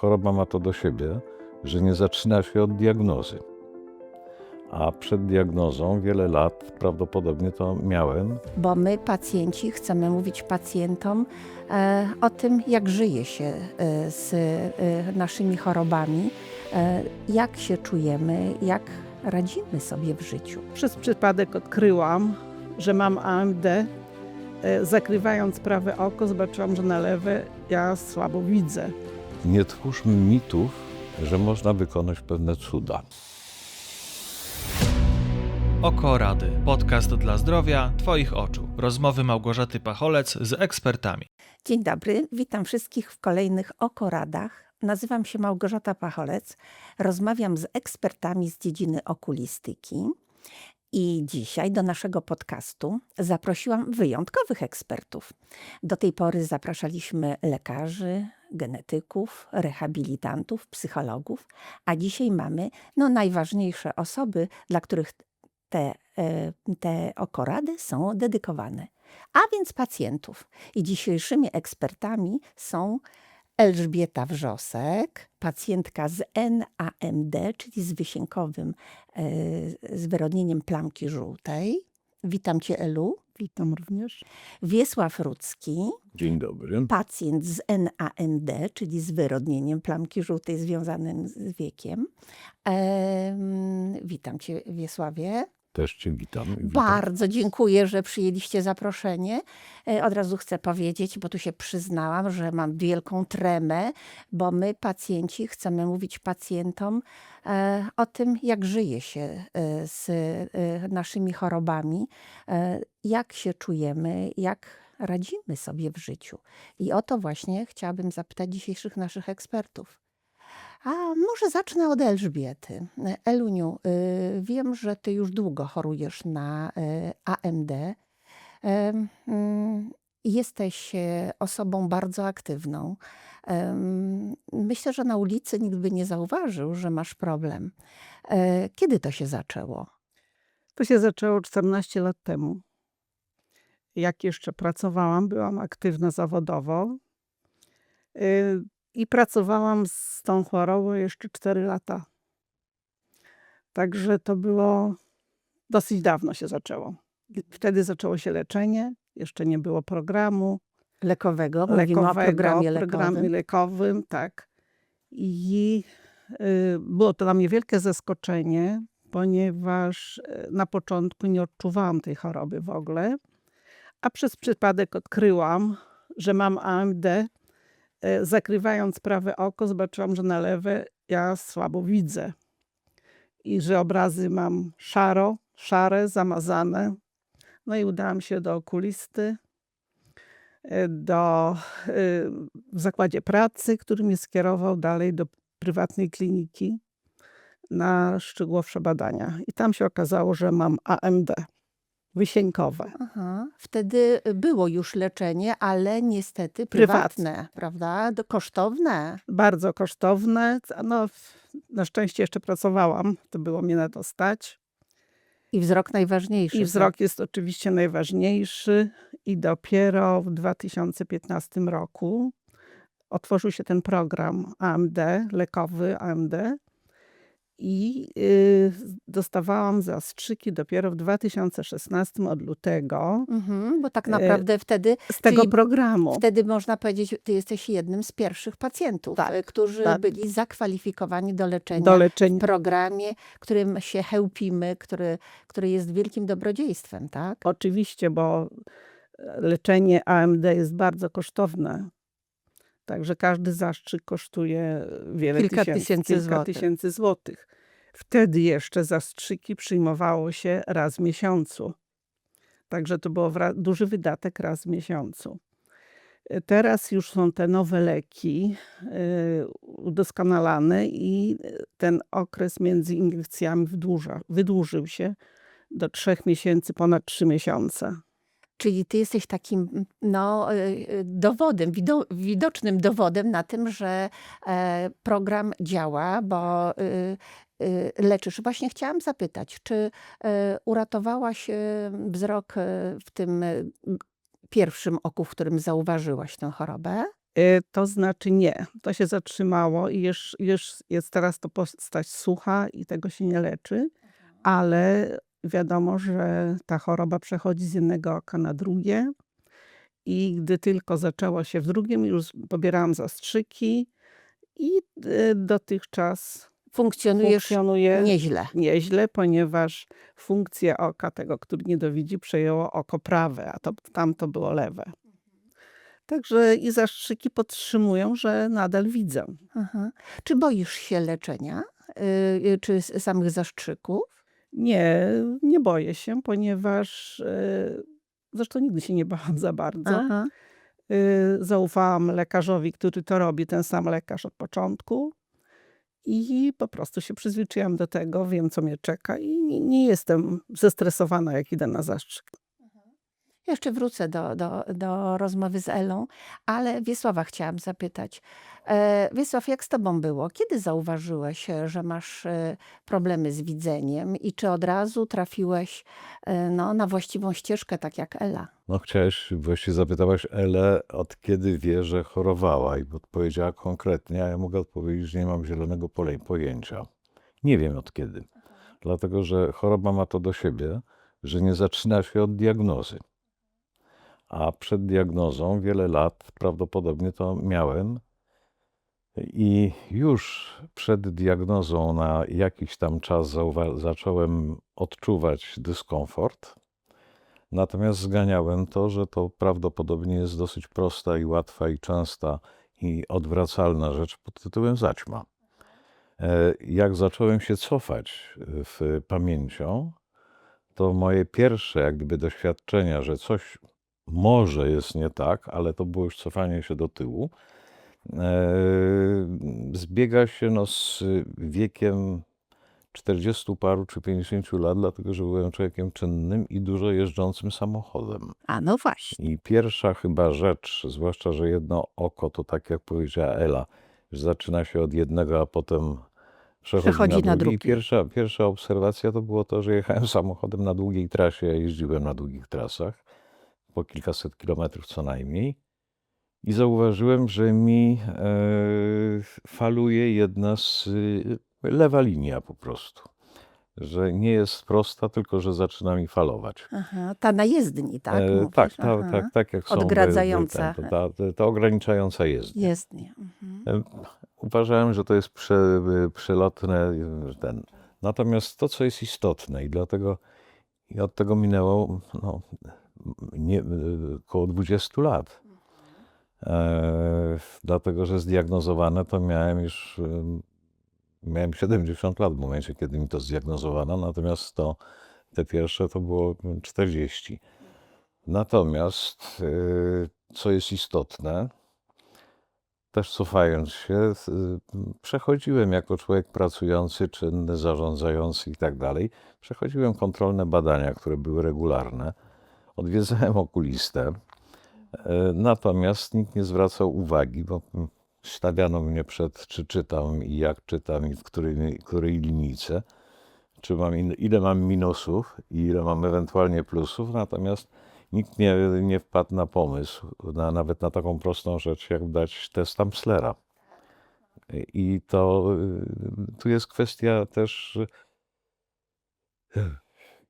Choroba ma to do siebie, że nie zaczyna się od diagnozy. A przed diagnozą wiele lat prawdopodobnie to miałem. bo my, pacjenci, chcemy mówić pacjentom e, o tym, jak żyje się e, z e, naszymi chorobami, e, jak się czujemy, jak radzimy sobie w życiu. Przez przypadek odkryłam, że mam AMD. E, Zakrywając prawe oko, zobaczyłam, że na lewe ja słabo widzę. Nie twórzmy mitów, że można wykonać pewne cuda. Oko Rady. Podcast dla zdrowia Twoich oczu. Rozmowy Małgorzaty Pacholec z ekspertami. Dzień dobry, witam wszystkich w kolejnych Okoradach. Nazywam się Małgorzata Pacholec, rozmawiam z ekspertami z dziedziny okulistyki. I dzisiaj do naszego podcastu zaprosiłam wyjątkowych ekspertów. Do tej pory zapraszaliśmy lekarzy, genetyków, rehabilitantów, psychologów, a dzisiaj mamy no, najważniejsze osoby, dla których te, e, te okorady są dedykowane, a więc pacjentów. I dzisiejszymi ekspertami są Elżbieta Wrzosek, pacjentka z NAMD, czyli z wysiękowym e, zwyrodnieniem plamki żółtej. Witam cię, Elu. Witam również. Wiesław Rudzki, Dzień dobry. pacjent z NAMD, czyli z wyrodnieniem plamki żółtej związanym z wiekiem. Em, witam cię, Wiesławie. Też Cię witam. witam. Bardzo dziękuję, że przyjęliście zaproszenie. E, Od razu chcę powiedzieć, bo tu się przyznałam, że mam wielką tremę, bo my, pacjenci, chcemy mówić pacjentom e, o tym, jak żyje się e, z naszymi chorobami, jak się czujemy, jak radzimy sobie w życiu. I o to właśnie chciałabym zapytać dzisiejszych naszych ekspertów. A może zacznę od Elżbiety. Eluniu, y, wiem, że ty już długo chorujesz na y, AMD. Mm, Jesteś e, osobą bardzo aktywną. Myślę, że na ulicy nikt by nie zauważył, że masz problem. E, Kiedy to się zaczęło? To się zaczęło 14 lat temu. Jak jeszcze pracowałam, byłam aktywna zawodowo y, i pracowałam z tą chorobą jeszcze 4 lata. Także to było dosyć dawno się zaczęło. Wtedy zaczęło się leczenie, jeszcze nie było programu Lekowego? Mówimy lekowego, o programie lekowym. programie lekowym, tak. I y, było to dla mnie wielkie zaskoczenie, ponieważ y, na początku nie odczuwałam tej choroby w ogóle, a przez przypadek odkryłam, że mam AMD. Y, Zakrywając prawe oko, zobaczyłam, że na lewe ja słabo widzę i że obrazy mam szaro, szare, zamazane. No i udałam się do okulisty e, do, y, w zakładzie pracy, który mnie skierował dalej do prywatnej kliniki na szczegółowsze badania. I tam się okazało, że mam AMD wysiękowe. Aha. Wtedy było już leczenie, ale niestety Prywatne. prywatne, prawda? Do- Kosztowne. Bardzo kosztowne. No, na szczęście jeszcze pracowałam, to było mnie na to stać. I wzrok najważniejszy. I tak? wzrok jest oczywiście najważniejszy. I dopiero w 2015 roku otworzył się ten program AMD, lekowy AMD. I y, dostawałam zastrzyki dopiero w 2016 od lutego Mhm, bo tak E, naprawdę wtedy, z tego programu. wtedy można powiedzieć, ty jesteś jednym z pierwszych pacjentów, Tak, e, którzy tak. byli zakwalifikowani do leczenia Do w leczenia. programie, którym się chełpimy, który, który jest wielkim dobrodziejstwem, tak? Oczywiście, bo e, leczenie AMD jest bardzo kosztowne. Także każdy zastrzyk kosztuje wiele Kilka tysięcy, tysięcy kilka złotych. tysięcy złotych. Wtedy jeszcze zastrzyki przyjmowało się raz w miesiącu. Także to był duży wydatek raz w miesiącu. E, Teraz już są te nowe leki e, udoskonalane i e, ten okres między iniekcjami wydłuża, wydłużył się do trzech miesięcy, ponad trzy miesiące. Czyli ty jesteś takim no, y, y, dowodem, wido, widocznym dowodem na tym, że e, program działa, bo y, y, leczysz. Właśnie chciałam zapytać, czy uratowałaś wzrok w tym pierwszym oku, w którym zauważyłaś tę chorobę? To znaczy nie, to się zatrzymało i już, już jest teraz to postać sucha i tego się nie leczy, ale wiadomo, że ta choroba przechodzi z jednego oka na drugie i gdy tylko zaczęło się w drugim, już pobierałam zastrzyki i y, dotychczas Funkcjonujesz funkcjonuje nieźle. nieźle, ponieważ funkcję oka tego, który niedowidzi, przejęło oko prawe, a to, tamto było lewe. Także i zastrzyki podtrzymują, że nadal widzę. Aha. Czy boisz się leczenia? Y, y, Czy samych zastrzyków? Nie, nie boję się, ponieważ e, zresztą nigdy się nie bałam za bardzo. Aha. Y, Zaufałam lekarzowi, który to robi, ten sam lekarz od początku. I po prostu się przyzwyczaiłam do tego, wiem, co mnie czeka, i nie, nie jestem zestresowana, jak idę na zastrzyk. Jeszcze wrócę do, do, do rozmowy z Elą, ale Wiesława chciałam zapytać. E, Wiesław, jak z tobą było? Kiedy zauważyłeś, e, że masz e, problemy z widzeniem i czy od razu trafiłeś no, na właściwą ścieżkę, tak jak Ela? No chciałeś, właściwie zapytałaś Elę, od kiedy wie, że chorowała i odpowiedziała konkretnie, a ja mogę odpowiedzieć, że nie mam zielonego pojęcia. Nie wiem od kiedy. Dlatego, że choroba ma to do siebie, że nie zaczyna się od diagnozy. A przed diagnozą wiele lat prawdopodobnie to miałem i już przed diagnozą na jakiś tam czas zacząłem odczuwać dyskomfort. Natomiast zganiałem to, że to prawdopodobnie jest dosyć prosta i łatwa i częsta i odwracalna rzecz pod tytułem zaćma. E, Jak zacząłem się cofać e, w pamięcią, to moje pierwsze jak gdyby doświadczenia, że coś może jest nie tak, ale to było już cofanie się do tyłu, e, zbiega się no z wiekiem 40 paru czy 50 lat, dlatego że byłem człowiekiem czynnym i dużo jeżdżącym samochodem. A no właśnie. I pierwsza chyba rzecz, zwłaszcza, że jedno oko, to tak jak powiedziała Ela, że zaczyna się od jednego, a potem przechodzi, Przechodzi na, na drugi. I drugi. Pierwsza, pierwsza obserwacja to było to, że jechałem samochodem na długiej trasie, ja jeździłem na długich trasach, po kilkaset kilometrów co najmniej. I zauważyłem, że mi e, faluje jedna z y, lewa linia po prostu. Że nie jest prosta, tylko że zaczyna mi falować. Aha. Ta na jezdni, tak? E, mówisz? tak, ta, Aha. tak, tak jak są. wy- Odgradzająca. ten, to, ta, ta ograniczająca jest. Jezdnie. Mhm. Uważałem, że to jest prze, przelotne. Ten. Natomiast to, co jest istotne, i dlatego i od tego minęło no, nie, y, około 20 lat. E, dlatego, że zdiagnozowane to miałem już. y, Miałem 70 lat w momencie, kiedy mi to zdiagnozowano, natomiast to, te pierwsze to było 40. Natomiast, y, co jest istotne, też cofając się, przechodziłem jako człowiek pracujący, czynny, zarządzający i tak dalej, przechodziłem kontrolne badania, które były regularne. Odwiedzałem okulistę, y, natomiast nikt nie zwracał uwagi, bo stawiano mnie przed, czy czytam i jak czytam i w której, której linijce, czy mam, ile mam minusów i ile mam ewentualnie plusów, natomiast nikt nie, nie wpadł na pomysł, na, nawet na taką prostą rzecz, jak dać test Amslera. I to y, tu jest kwestia też.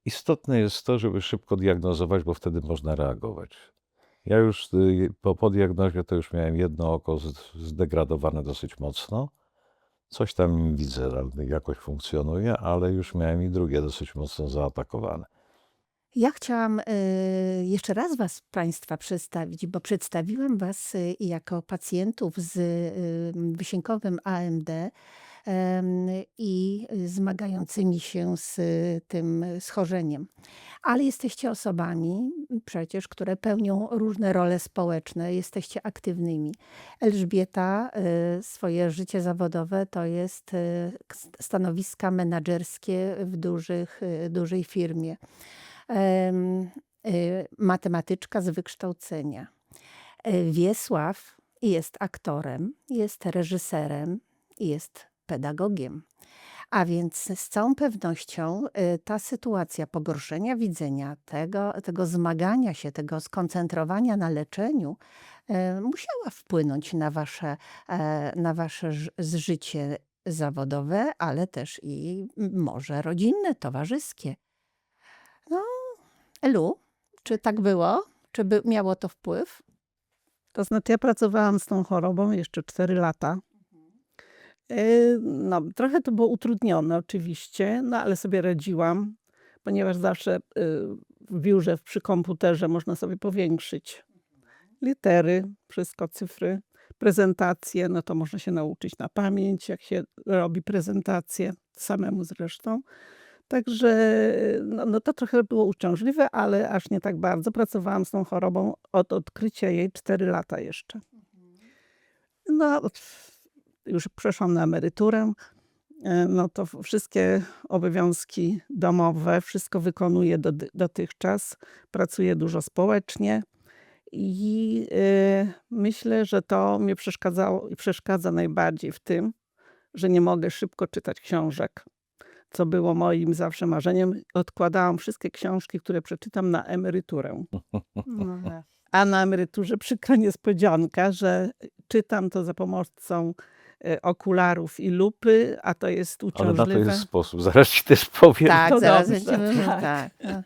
Istotne jest to, żeby szybko diagnozować, bo wtedy można reagować. Ja już y, po, po diagnozie to już miałem jedno oko zdegradowane dosyć mocno. Coś tam widzę, jakoś funkcjonuje, ale już miałem i drugie dosyć mocno zaatakowane. Ja chciałam y, jeszcze raz Was, Państwa, przedstawić, bo przedstawiłam Was y, jako pacjentów z wysiękowym AMD i zmagającymi się z y, tym schorzeniem. Ale jesteście osobami przecież, które pełnią różne role społeczne, jesteście aktywnymi. Elżbieta, y, swoje życie zawodowe to jest y, stanowiska menedżerskie w dużych, dużej firmie em, matematyczka z wykształcenia. Wiesław jest aktorem, jest reżyserem, jest pedagogiem. A więc z całą pewnością y, ta sytuacja pogorszenia widzenia, tego, tego zmagania się, tego skoncentrowania na leczeniu, y, musiała wpłynąć na wasze, e, na wasze życie zawodowe, ale też i może rodzinne, towarzyskie. No, Elu, czy tak było? Czy by miało to wpływ? To znaczy, ja pracowałam z tą chorobą jeszcze 4 lata. E, No, trochę to było utrudnione oczywiście, no ale sobie radziłam, ponieważ zawsze y, w biurze przy komputerze można sobie powiększyć litery, wszystko, cyfry, prezentacje, no to można się nauczyć na pamięć, jak się robi prezentację, samemu zresztą. Także no, no to trochę było uciążliwe, ale aż nie tak bardzo. Pracowałam z tą chorobą od odkrycia jej 4 lata jeszcze. No, już przeszłam na emeryturę. e, No to wszystkie obowiązki domowe, wszystko wykonuję do, dotychczas. Pracuję dużo społecznie i e, myślę, że to mnie przeszkadzało i przeszkadza najbardziej w tym, że nie mogę szybko czytać książek, co było moim zawsze marzeniem. Odkładałam wszystkie książki, które przeczytam na emeryturę. A na emeryturze przykra niespodzianka, że czytam to za pomocą okularów i lupy, a to jest Ale na to uciążliwe. jest sposób. Zaraz ci też powiem. Tak, to zaraz dobrze, będziemy tak. Tak.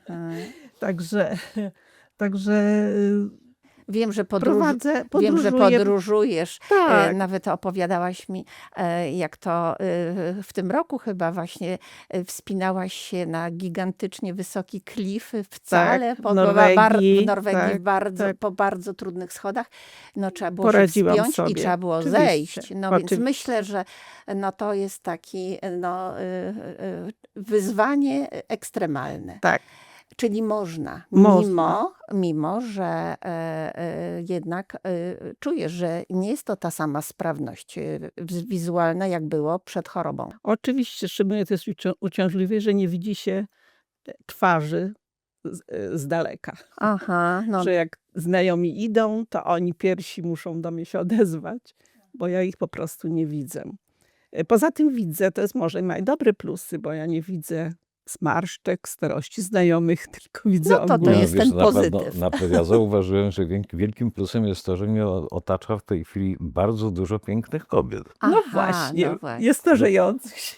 Także, także y, Wiem, że podróż, prowadzę, wiem, że podróżujesz. E, Tak, Nawet opowiadałaś mi, e, jak to e, w tym roku chyba właśnie wspinałaś się na gigantycznie wysoki klif wcale Tak, w po, Norwegii, bar, w Norwegii, tak, bardzo, tak. po bardzo trudnych schodach. No, trzeba było Poradziłam się wspiąć i sobie, trzeba było oczywiście, zejść. No więc oczywiście. myślę, że no, to jest taki no, wyzwanie ekstremalne. tak. Czyli można, Można. Mimo, mimo, że e, e, jednak e, czujesz, że nie jest to ta sama sprawność wizualna, jak było przed chorobą. Oczywiście, szczególnie to jest ucią- uciążliwe, że nie widzi się twarzy z, z daleka. Aha, no Że jak znajomi idą, to oni pierwsi muszą do mnie się odezwać, bo ja ich po prostu nie widzę. Poza tym widzę, to jest może ma dobre plusy, bo ja nie widzę zmarszczek, starości znajomych, tylko widzę No to to ogólnie. jest wiesz, ten na pewno- pozytyw. Na pewno ja zauważyłem, że wielki- wielkim plusem jest to, że mnie o- otacza w tej chwili bardzo dużo pięknych kobiet. No Aha, właśnie, no właśnie. jest starzejących się.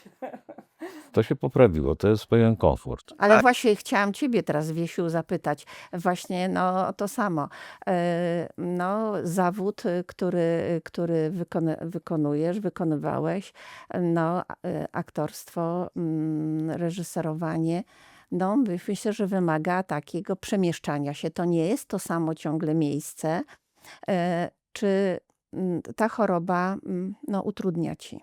To się poprawiło, to jest pewien komfort. Ale właśnie chciałam ciebie teraz, Wiesiu, zapytać. Właśnie no, to samo. E, No, zawód, który, który wykonujesz, wykonywałeś, no, e, aktorstwo, mm, reżyserowanie, no, myślę, że wymaga takiego przemieszczania się. To nie jest to samo ciągle miejsce. E, Czy mm, ta choroba mm, no, utrudnia ci?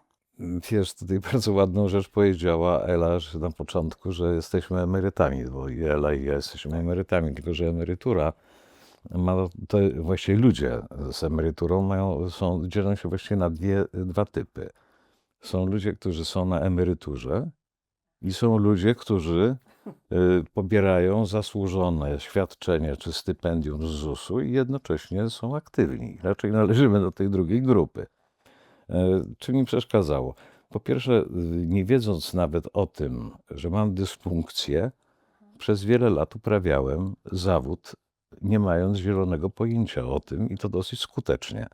Wiesz, tutaj bardzo ładną rzecz powiedziała Ela że na początku, że jesteśmy emerytami, bo i Ela i ja jesteśmy emerytami, tylko że emerytura ma, to właściwie ludzie z emeryturą mają, są, dzielą się właściwie na dwie, dwa typy. Są ludzie, którzy są na emeryturze i są ludzie, którzy y, pobierają zasłużone świadczenie czy stypendium z ZUS-u i jednocześnie są aktywni. Raczej należymy do tej drugiej grupy. E, Czy mi przeszkadzało? Po pierwsze, y, nie wiedząc nawet o tym, że mam dysfunkcję, przez wiele lat uprawiałem zawód, nie mając zielonego pojęcia o tym i to dosyć skutecznie.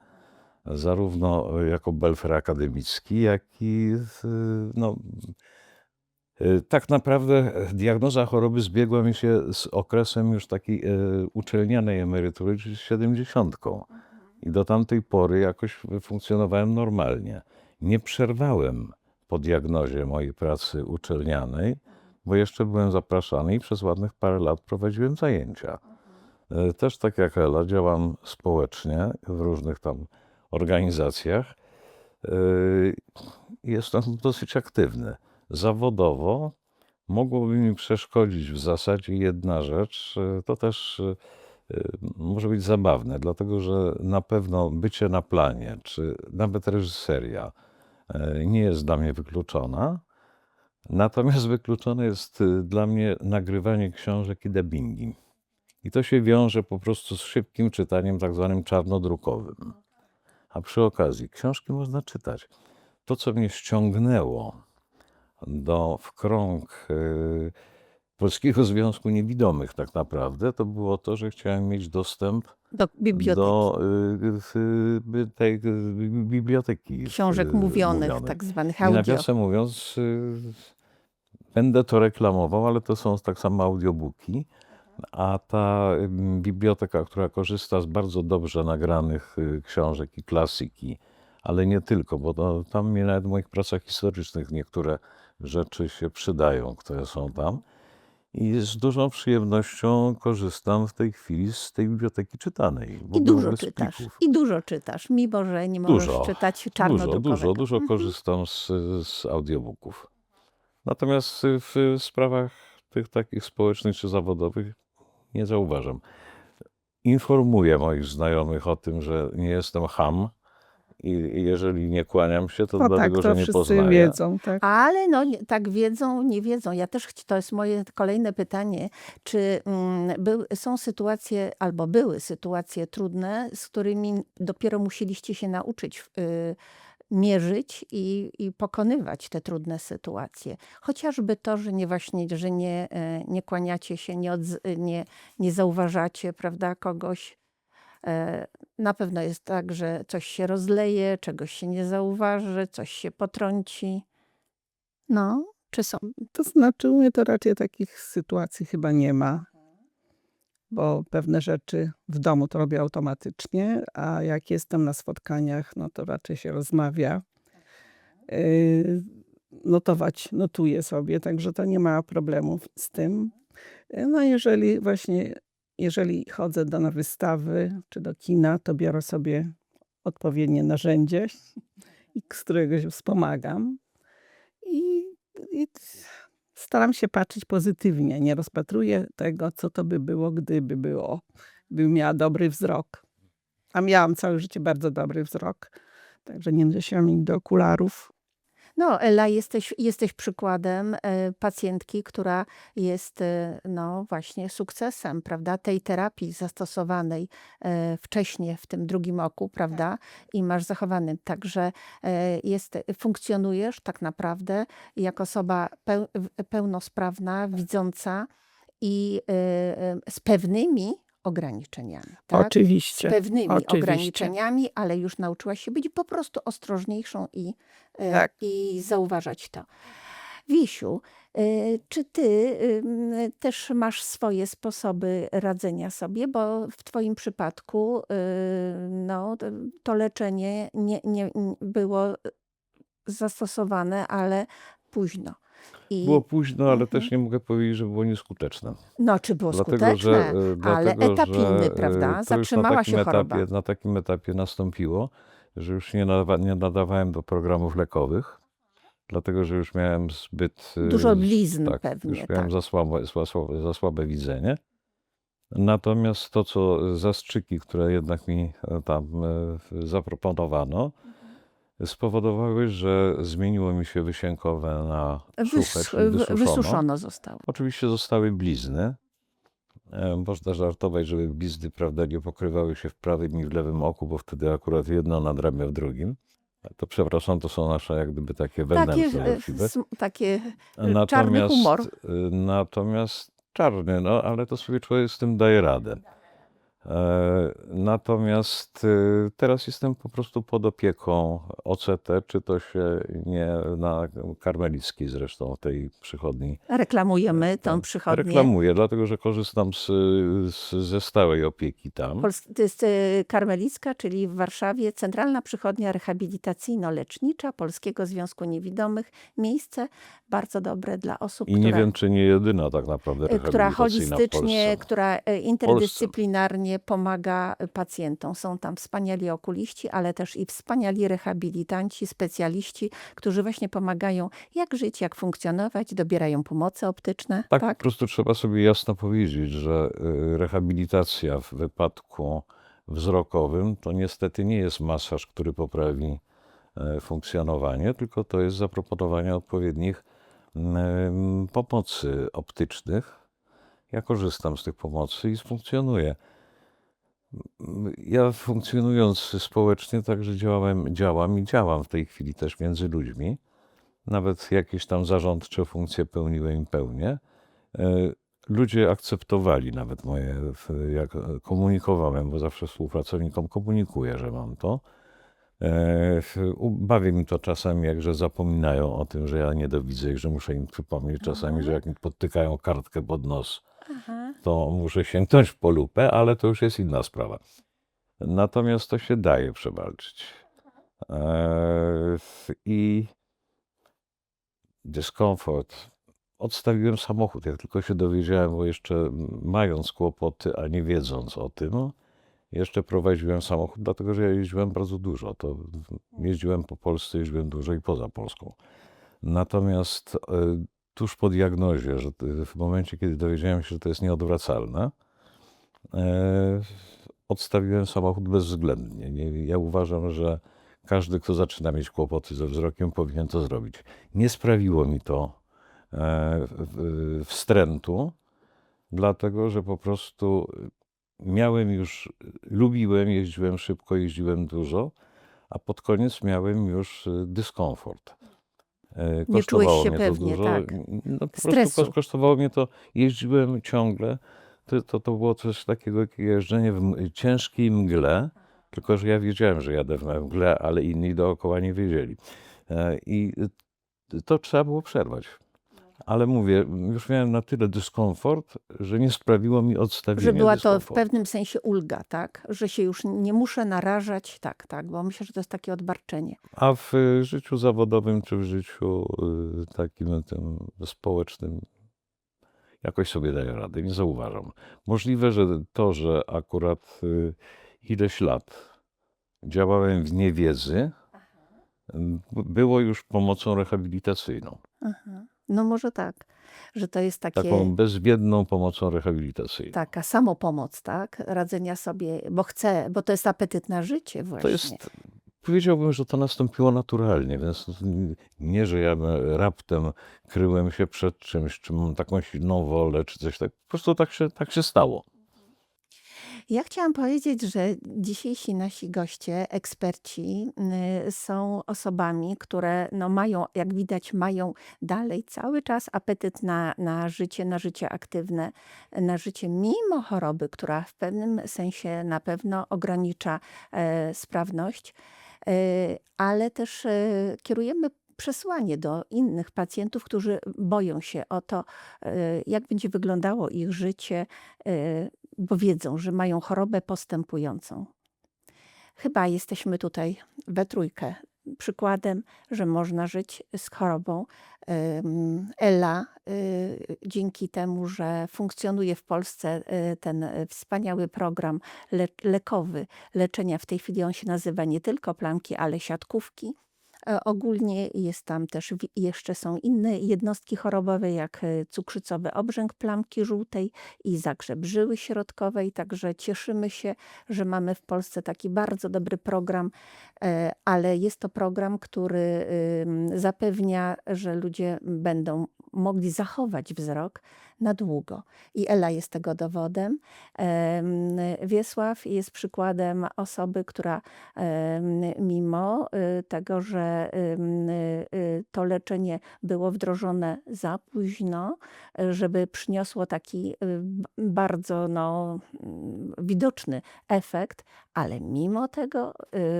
Zarówno jako belfer akademicki, jak i y, no, y, tak naprawdę diagnoza choroby zbiegła mi się z okresem już takiej e, uczelnianej emerytury, czyli z 70. I do tamtej pory jakoś funkcjonowałem normalnie. Nie przerwałem po diagnozie mojej pracy uczelnianej, bo jeszcze byłem zapraszany i przez ładnych parę lat prowadziłem zajęcia. E, Też tak jak Ela, działam społecznie w różnych tam organizacjach. E, Jestem dosyć aktywny. Zawodowo mogłoby mi przeszkodzić w zasadzie jedna rzecz, e, to też może być zabawne, dlatego że na pewno bycie na planie, czy nawet reżyseria e, nie jest dla mnie wykluczona. Natomiast wykluczone jest e, dla mnie nagrywanie książek i dubbingi. I to się wiąże po prostu z szybkim czytaniem, tak zwanym czarnodrukowym. A przy okazji, książki można czytać. To, co mnie ściągnęło, do, w krąg y, Polskiego Związku Niewidomych tak naprawdę, to było to, że chciałem mieć dostęp Do biblioteki. do y, y, tej y, biblioteki. Książek y, mówionych, tak zwanych I audio. nawiasem mówiąc, y, będę to reklamował, ale to są tak samo audiobooki. A ta biblioteka, która korzysta z bardzo dobrze nagranych y, książek i klasyki, ale nie tylko, bo to, tam mi nawet w moich pracach historycznych niektóre rzeczy się przydają, które są tam. I z dużą przyjemnością korzystam w tej chwili z tej biblioteki czytanej. I dużo czytasz. plików. I dużo czytasz, mimo że nie możesz Dużo, czytać Dużo, czarnodrukowego. dużo, dużo Mhm. korzystam z, z audiobooków. Natomiast w sprawach tych takich społecznych czy zawodowych nie zauważam. Informuję moich znajomych o tym, że nie jestem ham i i jeżeli nie kłaniam się, to No tak, dlatego, to że nie wszyscy poznaję. wiedzą, tak. Ale no, nie- tak wiedzą, nie wiedzą. Ja też, chci- to jest moje kolejne pytanie, czy mm, był, są sytuacje, albo były sytuacje trudne, z którymi dopiero musieliście się nauczyć y, mierzyć i, i pokonywać te trudne sytuacje. Chociażby to, że nie właśnie, że nie, e, nie kłaniacie się, nie, odz, nie, nie zauważacie, prawda, kogoś. E, Na pewno jest tak, że coś się rozleje, czegoś się nie zauważy, coś się potrąci. No, czy są? To znaczy, u mnie to raczej takich sytuacji chyba nie ma, bo pewne rzeczy w domu to robię automatycznie, a jak jestem na spotkaniach, no to raczej się rozmawia. Yy, Notować, notuję sobie, także to nie ma problemów z tym. Yy, No jeżeli właśnie, jeżeli chodzę do, na wystawy czy do kina, to biorę sobie odpowiednie narzędzie, z którego się wspomagam. I, i staram się patrzeć pozytywnie. Nie rozpatruję tego, co to by było, gdyby było. Gdybym miała dobry wzrok. A miałam całe życie bardzo dobry wzrok. Także nie nosiłam nigdy okularów. No, Ela, jesteś, jesteś przykładem e, pacjentki, która jest e, no, właśnie sukcesem, prawda, tej terapii zastosowanej e, wcześniej w tym drugim oku, prawda, i masz zachowany. Także jest, funkcjonujesz tak naprawdę jako osoba peł, pełnosprawna, widząca i z pewnymi ograniczeniami. Tak? z Oczywiście. pewnymi oczywiście. ograniczeniami, ale już nauczyłaś się być po prostu ostrożniejszą i, e, Tak. i zauważać to. Wisiu, e, czy ty też masz swoje sposoby radzenia sobie, bo w twoim przypadku y, no, to- to leczenie nie, nie było zastosowane, ale późno. I, Było późno, ale Mhm. też nie mogę powiedzieć, że było nieskuteczne. no, czy było Dlatego, skuteczne, że, e, ale dlatego, etap inny, e, prawda? Zatrzymała się takim choroba. etapie, Na takim etapie nastąpiło, że już nie, nadawa, nie nadawałem do programów lekowych, dlatego że już miałem zbyt... e, Dużo blizn tak, pewnie, Już miałem tak. za, słabe, za, słabe, za słabe widzenie. Natomiast to, co zastrzyki, które jednak mi tam zaproponowano, spowodowały, że zmieniło mi się wysiękowe na suche, czyli wysuszono. wysuszono zostało. Oczywiście zostały blizny. E, Można żartować, żeby blizny prawda, nie pokrywały się w prawym i w lewym oku, bo wtedy akurat jedno nadrabia w drugim. To przepraszam, to są nasze jak gdyby takie Takie, wewnętrzne e, właściwe. takie Natomiast, czarny humor. Natomiast czarny, no ale to sobie człowiek z tym daje radę. E, Natomiast y, teraz jestem po prostu pod opieką OCT, czy to się nie na karmelickiej zresztą tej przychodni reklamujemy tą tam przychodnię. reklamuję, dlatego że korzystam z, z, ze stałej opieki tam. Pols- To jest e, Karmelicka, czyli w Warszawie Centralna Przychodnia Rehabilitacyjno-Lecznicza Polskiego Związku Niewidomych. Miejsce bardzo dobre dla osób, I nie które, wiem, czy nie jedyna tak naprawdę e, która holistycznie, która interdyscyplinarnie pomaga pacjentom. Są tam wspaniali okuliści, ale też i wspaniali rehabilitanci, specjaliści, którzy właśnie pomagają, jak żyć, jak funkcjonować, dobierają pomocy optyczne. Tak, po prostu trzeba sobie jasno powiedzieć, że y, rehabilitacja w wypadku wzrokowym to niestety nie jest masaż, który poprawi e, funkcjonowanie, tylko to jest zaproponowanie odpowiednich pomocy optycznych. Ja korzystam z tych pomocy i funkcjonuję. Ja funkcjonując społecznie także działałem, działam i działam w tej chwili też między ludźmi. nawet jakieś tam zarządcze funkcje pełniłem i pełnię. E, Ludzie akceptowali nawet moje, jak komunikowałem, bo zawsze współpracownikom komunikuję, że mam to. E, w- u- Bawi mi to czasami, jak że zapominają o tym, że ja nie dowidzę i że muszę im przypomnieć czasami, że jak mi podtykają kartkę pod nos, Aha. to muszę sięgnąć po lupę, ale to już jest inna sprawa. Natomiast to się daje przewalczyć. Eee, I dyskomfort. Odstawiłem samochód, jak tylko się dowiedziałem, bo jeszcze mając kłopoty, a nie wiedząc o tym, jeszcze prowadziłem samochód, dlatego że ja jeździłem bardzo dużo. To jeździłem po Polsce, jeździłem dużo i poza Polską. Natomiast e, tuż po diagnozie, że w momencie, kiedy dowiedziałem się, że to jest nieodwracalne, e, odstawiłem samochód bezwzględnie. Nie, ja uważam, że każdy, kto zaczyna mieć kłopoty ze wzrokiem, powinien to zrobić. Nie sprawiło mi to e, wstrętu, dlatego że po prostu miałem już, lubiłem, jeździłem szybko, jeździłem dużo, a pod koniec miałem już e, dyskomfort. E, Nie Kosztowało czułeś się pewnie, dużo. tak. No, po prostu Stresu. kos- kosztowało mnie to, jeździłem ciągle. To, to, to było coś takiego jak jeżdżenie w ciężkiej mgle, tylko że ja wiedziałem, że jadę w mgle, ale inni dookoła nie wiedzieli. E, I to trzeba było przerwać. Ale mówię, już miałem na tyle dyskomfort, że nie sprawiło mi odstawienia Że była to w pewnym sensie ulga, tak? Że się już nie muszę narażać, tak, tak, bo myślę, że to jest takie odbarczenie. A w y, życiu zawodowym czy w życiu y, takim tym społecznym jakoś sobie daję radę, nie zauważam. Możliwe, że to, że akurat y, ileś lat działałem w niewiedzy, y, było już pomocą rehabilitacyjną. Aha. No może tak, że to jest takie, Taką bezwiedną pomocą rehabilitacyjną. taka samopomoc, tak? Radzenia sobie, bo chcę, bo to jest apetyt na życie właśnie. To jest, powiedziałbym, że to nastąpiło naturalnie, więc nie, że ja raptem kryłem się przed czymś, czy mam taką silną wolę, czy coś tak. Po prostu tak się, tak się stało. Ja chciałam powiedzieć, że dzisiejsi nasi goście, eksperci, y, są osobami, które no mają, jak widać, mają dalej cały czas apetyt na, na życie, na życie aktywne, na życie mimo choroby, która w pewnym sensie na pewno ogranicza e, sprawność, e, ale też e, kierujemy przesłanie do innych pacjentów, którzy boją się o to, jak będzie wyglądało ich życie, bo wiedzą, że mają chorobę postępującą. Chyba jesteśmy tutaj we trójkę przykładem, że można żyć z chorobą. Ela, y, dzięki temu, że funkcjonuje w Polsce y, ten y, wspaniały program le lekowy leczenia, w tej chwili on się nazywa nie tylko plamki, ale siatkówki. E, Ogólnie jest tam też jeszcze są inne jednostki chorobowe, jak e, cukrzycowy obrzęk plamki żółtej i zagrzeb żyły środkowej. Także cieszymy się, że mamy w Polsce taki bardzo dobry program, e, ale jest to program, który zapewnia, że ludzie będą mogli zachować wzrok na długo. I Ela jest tego dowodem. Em, Wiesław jest przykładem osoby, która mimo y, tego, że y, to leczenie było wdrożone za późno, żeby przyniosło taki y, bardzo no, widoczny efekt, ale mimo tego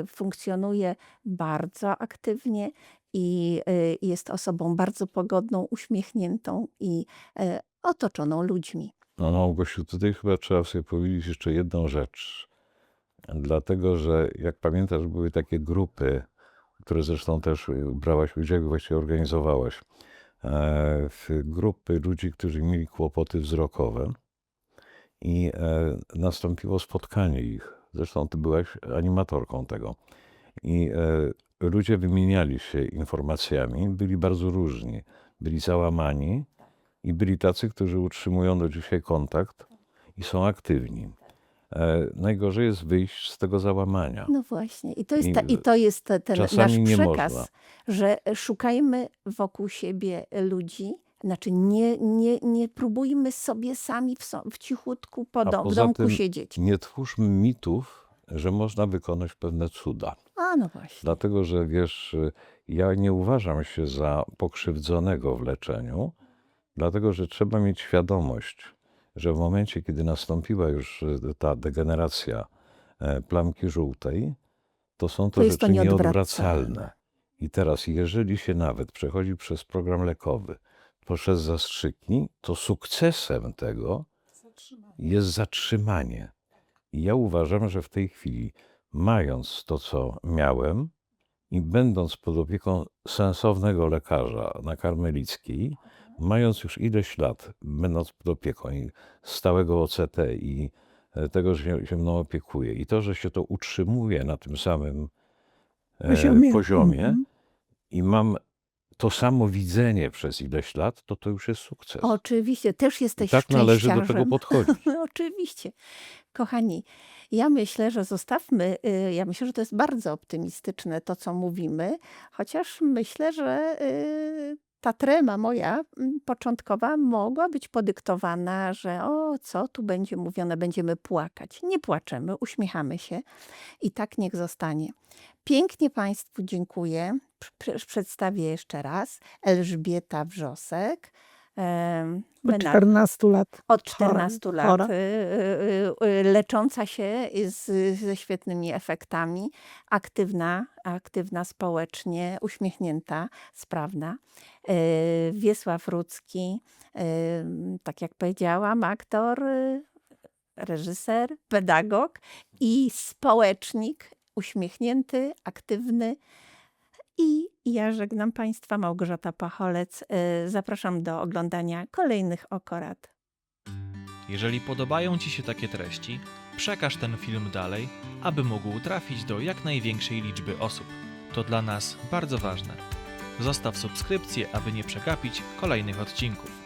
funkcjonuje bardzo aktywnie i y, jest osobą bardzo pogodną, uśmiechniętą i y, otoczoną ludźmi. No Małgosiu, tutaj chyba trzeba sobie powiedzieć jeszcze jedną rzecz. Dlatego, że jak pamiętasz, były takie grupy, które zresztą też y, brałaś udział właściwie organizowałaś. E, grupy ludzi, którzy mieli kłopoty wzrokowe i e, nastąpiło spotkanie ich. Zresztą ty byłaś animatorką tego. I e, ludzie wymieniali się informacjami, byli bardzo różni. Byli załamani i byli tacy, którzy utrzymują do dzisiaj kontakt i są aktywni. E, najgorzej jest wyjść z tego załamania. No właśnie. I to jest, I ta, i to jest te- ten nasz przekaz, że szukajmy wokół siebie ludzi. Znaczy, nie, nie, nie próbujmy sobie sami w, so- w cichutku po dom, w domku tym siedzieć. Nie twórzmy mitów że można wykonać pewne cuda. A no właśnie. Dlatego, że wiesz, ja nie uważam się za pokrzywdzonego w leczeniu, dlatego że trzeba mieć świadomość, że w momencie, kiedy nastąpiła już y, ta degeneracja e, plamki żółtej, to są to, To to rzeczy nieodwracalne. nieodwracalne. I teraz, jeżeli się nawet przechodzi przez program lekowy, przez zastrzyki, to sukcesem tego jest zatrzymanie. I ja uważam, że w tej chwili, mając to, co miałem i będąc pod opieką sensownego lekarza na Karmelickiej, mając już ileś lat, będąc pod opieką i stałego OCT i e, tego, że się, mną opiekuje i to, że się to utrzymuje na tym samym e, Poziomie. poziomie Mhm. i mam to samo widzenie przez ileś lat, to to już jest sukces. Oczywiście, też I jesteś tak należy do tego podchodzić. Oczywiście. Kochani, ja myślę, że zostawmy, y, ja myślę, że to jest bardzo optymistyczne to, co mówimy, chociaż myślę, że y, ta trema moja mm, początkowa mogła być podyktowana, że o, co tu będzie mówione, będziemy płakać. Nie płaczemy, uśmiechamy się i tak niech zostanie. Pięknie Państwu dziękuję. Pr- Przedstawię jeszcze raz. Elżbieta Wrzosek. Od menar- 14 lat. od chora- 14 lat, chora. y, y, y, lecząca się z, ze świetnymi efektami, aktywna, aktywna społecznie, uśmiechnięta, sprawna. Wiesław Rudzki, tak jak powiedziałam, aktor, reżyser, pedagog i społecznik, uśmiechnięty, aktywny. I ja żegnam Państwa, Małgorzata Pacholec. Y, Zapraszam do oglądania kolejnych okorad. Jeżeli podobają Ci się takie treści, przekaż ten film dalej, aby mógł trafić do jak największej liczby osób. To dla nas bardzo ważne. Zostaw subskrypcję, aby nie przegapić kolejnych odcinków.